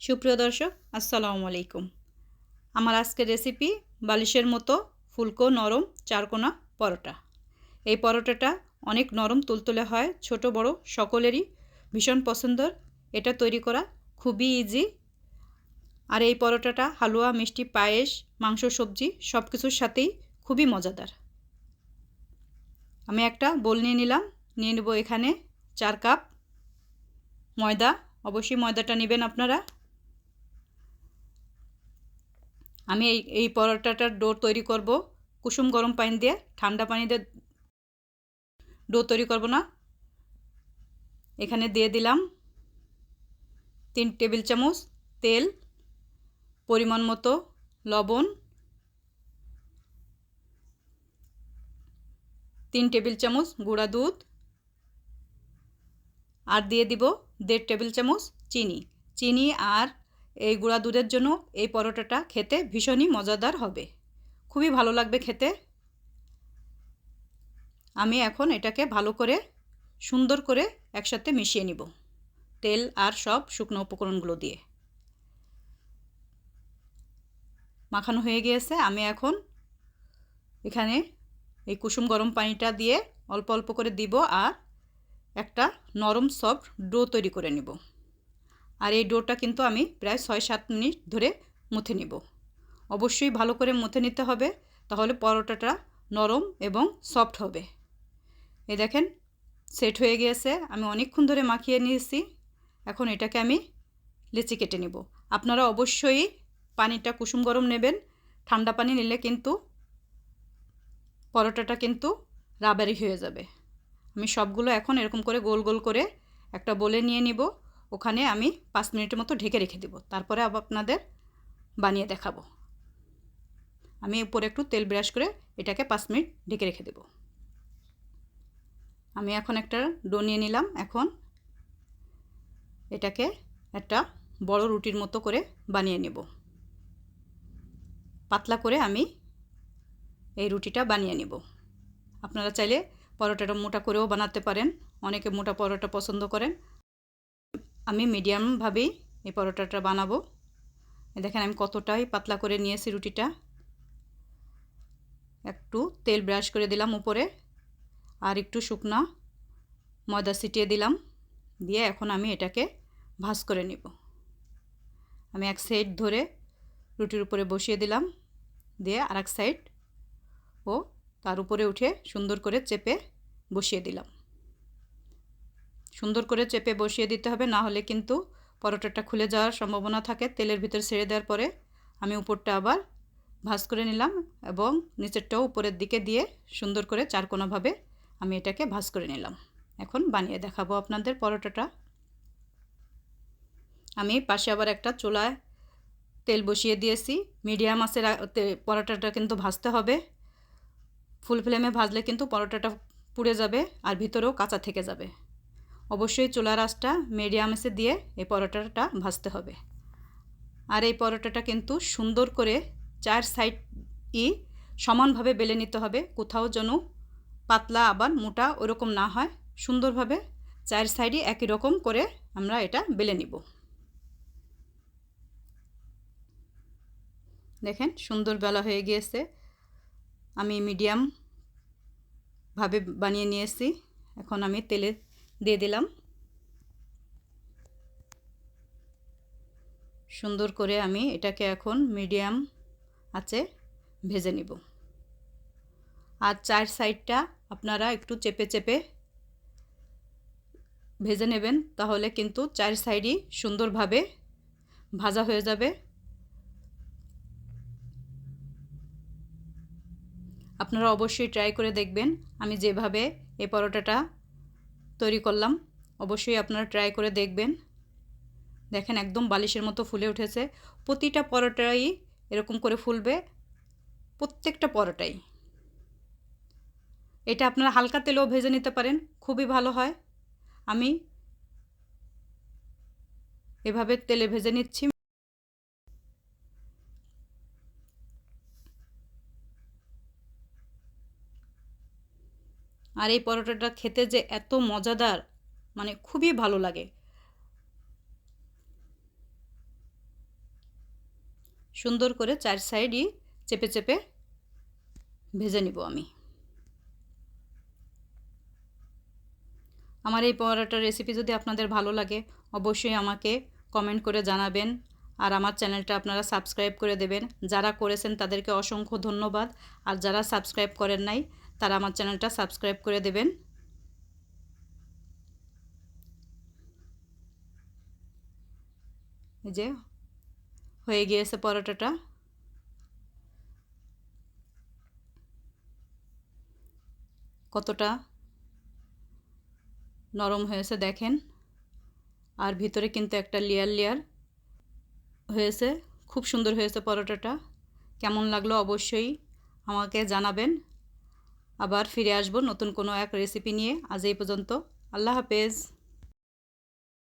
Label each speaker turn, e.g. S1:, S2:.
S1: সুপ্রিয় দর্শক, আসসালামু আলাইকুম। আমার আজকের রেসিপি বালিশের মতো ফুলকো নরম চারকোনা পরোটা। এই পরোটাটা অনেক নরম তুলতুলে হয়, ছোট, বড়, সকলেরই ভীষণ পছন্দর। এটা তৈরি করা খুবই ইজি আর এই পরোটাটা হালুয়া, মিষ্টি, পায়েস, মাংস, সবজি সব কিছুর সাথেই খুবই মজাদার। আমি একটা বোল নিয়ে নিলাম, নিয়ে নেব এখানে চার কাপ ময়দা। অবশ্যই ময়দাটা নেবেন আপনারা। আমি এই এই পরোটাটার ডো তৈরি করব। কুসুম গরম পানি দিয়ে, ঠান্ডা পানি দিয়ে ডো তৈরি করব না। এখানে দিয়ে দিলাম তিন টেবিল চামচ তেল, পরিমাণ মতো লবণ, তিন টেবিল চামচ গুঁড়া দুধ আর দিয়ে দিব দেড় টেবিল চামচ চিনি। চিনি আর এই গুঁড়া দুধের জন্য এই পরোটাটা খেতে ভীষণই মজাদার হবে। খুবই ভালো লাগবে খেতে। আমি এখন এটাকে ভালো করে সুন্দর করে একসাথে মিশিয়ে নিব, তেল আর সব শুকনো উপকরণগুলো দিয়ে। মাখানো হয়ে গিয়েছে, আমি এখন এখানে এই কুসুম গরম পানিটা দিয়ে অল্প অল্প করে দিব আর একটা নরম সফট ডো তৈরি করে নিব। আর এই ডোটা কিন্তু আমি প্রায় ছয় সাত মিনিট ধরে মুথে নিব। অবশ্যই ভালো করে মুথে নিতে হবে, তাহলে পরোটাটা নরম এবং সফট হবে। এ দেখেন, সেট হয়ে গিয়েছে, আমি অনেকক্ষণ ধরে মাখিয়ে নিয়েছি। এখন এটাকে আমি লেচি কেটে নিব। আপনারা অবশ্যই পানিটা কুসুম গরম নেবেন। ঠান্ডা পানি নিলে কিন্তু পরোটাটা কিন্তু রাবারি হয়ে যাবে। আমি সবগুলো এখন এরকম করে গোল গোল করে একটা বলে নিয়ে নিব। ওখানে আমি পাঁচ মিনিটের মতো ঢেকে রেখে দেবো। তারপরে আবার আপনাদের বানিয়ে দেখাবো। আমি উপরে একটু তেল ব্রাশ করে এটাকে পাঁচ মিনিট ঢেকে রেখে দেব। আমি এখন একটা ডো নিয়ে নিলাম। এখন এটাকে একটা বড় রুটির মতো করে বানিয়ে নেব। পাতলা করে আমি এই রুটিটা বানিয়ে নেব। আপনারা চাইলে পরোটাটা মোটা করেও বানাতে পারেন। অনেকে মোটা পরোটা পছন্দ করেন। আমি মিডিয়ামভাবেই এই পরোটাটা বানাবো। দেখেন আমি কতটাই পাতলা করে নিয়েছি রুটিটা। একটু তেল ব্রাশ করে দিলাম উপরে, আর একটু শুকনা ময়দা ছিটিয়ে দিলাম। দিয়ে এখন আমি এটাকে ভাজ করে নিব। আমি এক সাইড ধরে রুটির উপরে বসিয়ে দিলাম। দিয়ে আর এক সাইড ও তার উপরে উঠে সুন্দর করে চেপে বসিয়ে দিলাম। সুন্দর করে চেপে বসিয়ে দিতে হবে, না হলে কিন্তু পরোটাটা খুলে যাওয়ার সম্ভাবনা থাকে। তেলের ভিতর ছেড়ে দেওয়ার পরে আমি উপরটা আবার ভাজ করে নিলাম এবং নিচেরটাও উপরের দিকে দিয়ে সুন্দর করে চারকোনাভাবে আমি এটাকে ভাজ করে নিলাম। এখন বানিয়ে দেখাবো আপনাদের পরোটাটা। আমি পাশে আবার একটা চুলায় তেল বসিয়ে দিয়েছি। মিডিয়াম আঁচের পরোটাটা কিন্তু ভাজতে হবে। ফুল ফ্লেমে ভাজলে কিন্তু পরোটাটা পুড়ে যাবে আর ভিতরেও কাঁচা থেকে যাবে। অবশ্যই চুলার আঁচটা মিডিয়াম এসে দিয়ে এই পরোটাটা ভাজতে হবে। আর এই পরোটাটা কিন্তু সুন্দর করে চার সাইড ই সমানভাবে বেলে নিতে হবে, কোথাও যেন পাতলা আবার মোটা ওরকম না হয়, সুন্দরভাবে চার সাইডই একই রকম করে আমরা এটা বেলে নিব। দেখেন সুন্দর বেলা হয়ে গিয়েছে। আমি মিডিয়াম ভাবে বানিয়ে নিয়েছি। এখন আমি তেলে দিয়ে দিলাম। সুন্দর করে আমি এটাকে এখন মিডিয়াম আছে ভেজে নিব। আর চার সাইডটা আপনারা একটু চেপে চেপে ভেজে নেবেন, তাহলে কিন্তু চার সাইডই সুন্দরভাবে ভাজা হয়ে যাবে। আপনারা অবশ্যই ট্রাই করে দেখবেন, আমি যেভাবে এই পরোটাটা তৈরি করলাম। অবশ্যই আপনারা ট্রাই করে দেখবেন। দেখেন একদম বালিশের মতো ফুলে উঠেছে। প্রতিটা পরোটাই এরকম করে ফুলবে। প্রত্যেকটা পরোটাই। এটা আপনারা হালকা তেলেও ভেজে নিতে পারেন। খুবই ভালো হয়। আমি এভাবে তেলে ভেজে নিচ্ছি। আর এই পরোটাটা খেতে যে এত মজাদার মানে খুবই ভালো লাগে। সুন্দর করে চার সাইডই চেপে চেপে ভেজে নিব আমি। আমার এই পরোটার রেসিপি যদি আপনাদের ভালো লাগে, অবশ্যই আমাকে কমেন্ট করে জানাবেন আর আমার চ্যানেলটা আপনারা সাবস্ক্রাইব করে দেবেন। যারা করেছেন তাদেরকে অসংখ্য ধন্যবাদ। আর যারা সাবস্ক্রাইব করেন নাই তারা আমার চ্যানেলটা সাবস্ক্রাইব করে দেবেন। যে, হয়ে গিয়েছে পরোটাটা। কতটা নরম হয়েছে দেখেন। আর ভিতরে কিন্তু একটা লেয়ার লেয়ার হয়েছে। খুব সুন্দর হয়েছে পরোটাটা। কেমন লাগল অবশ্যই আমাকে জানাবেন। আবার ফিরে আসব নতুন কোনো এক রেসিপি নিয়ে। আজ এই পর্যন্ত। আল্লাহ হাফেজ।